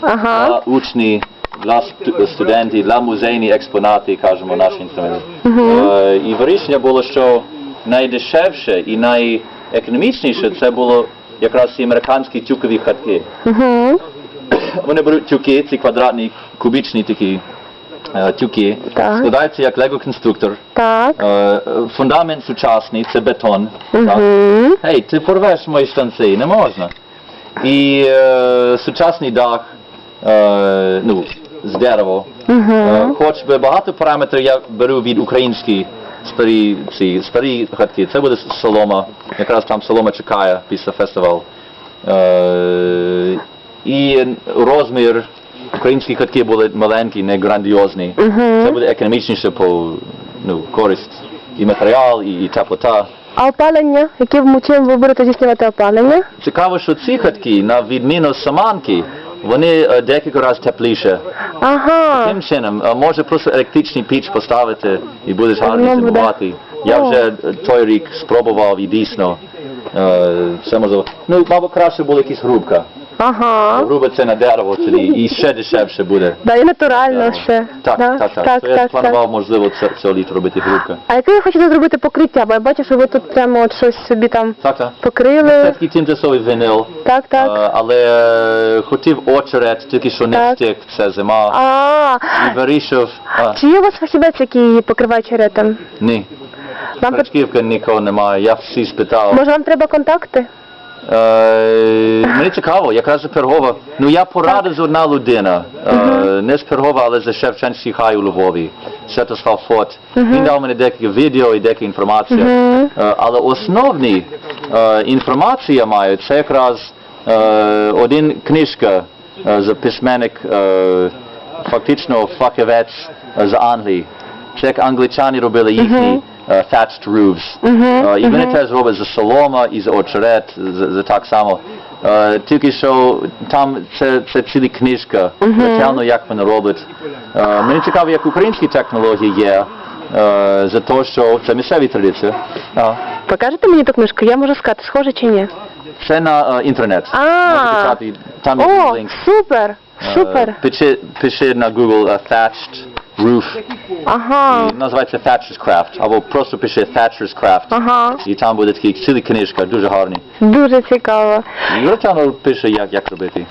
Ага. для учні, для сту- студентів, для музейні експонати, кажемо, наші інструменти. Е, І вирішення було, що найдешевше і найекономічніше це було якраз ці американські тюкові хатки. Угу. Вони беруть тюки, ці квадратні, кубічні такі е, тюки, Так. складаються як лего-конструктор. Так. Е, Фундамент сучасний, це бетон. так? Угу. Гей, ти порвеш мої штанці, не можна. І е, сучасний дах, е, ну, з дерева. Е, хоч би багато параметрів я беру від українські старі, ці, старі хатки. Це буде солома, якраз там солома чекає після фестивалу. Е, і розмір українські хатки були маленькі, не грандіозні. Це буде економічніше по ну, користь і матеріал, і, і теплота. А опалення? Яким чим ви будете здійснювати опалення? Цікаво, що ці хатки, на відміну саманки, вони е, декілька разів тепліше. Ага. Таким чином, е, може просто електричний піч поставити і будеш гарно Воно зимувати. Я вже той рік спробував і дійсно. Все можливо. Ну, мабуть, краще була якісь грубка. Ага. Це на дерево тоді, і ще дешевше буде. Да, і натурально ще. Так, да? так, так. так, То я так, планував, можливо, це, цього літа робити грубка. А яке ви хочете зробити покриття? Бо я бачу, що ви тут прямо от щось собі там Так, так. Це покрили. такий тимчасовий винил. Так, так. Е, але е, хотів очерет, тільки що не Так. встиг, це зима. А, І вирішив, а, чи є у вас фахівець, який покриває черетом? ні. Вам пот- нікого немає, я всі спитав. Може вам треба контакти? Е, мені цікаво, якраз з Пергова. Ну я порадив одна людина, е, не з Пергова, але з Шевченський хай у Львові. Святослав Фот. Він дав мені декілька відео і деяка інформація. Е, але основні е, інформація маю, це якраз е, один книжка е, з письменник, е, фактично фахівець е, з Англії. Це як англічани робили їхні thatched roofs. І вони теж роблять за солома і за очерет, за так само. Тільки що там це, це ціла книжка, детально як вони роблять. Мені цікаво, як українські технології є, за те, що це місцеві традиції. Покажете мені ту книжку? Я можу сказати, схоже чи ні? Це на інтернет. Там є лінк. супер! Супер! Пиши, пиши на Google е, thatched roof. Ага. І називається Thatcher's Craft, або просто пише Thatcher's Craft. Ага. І там буде такий ціла книжка, дуже гарний. Дуже цікаво. І Ротяно пише, як, як робити.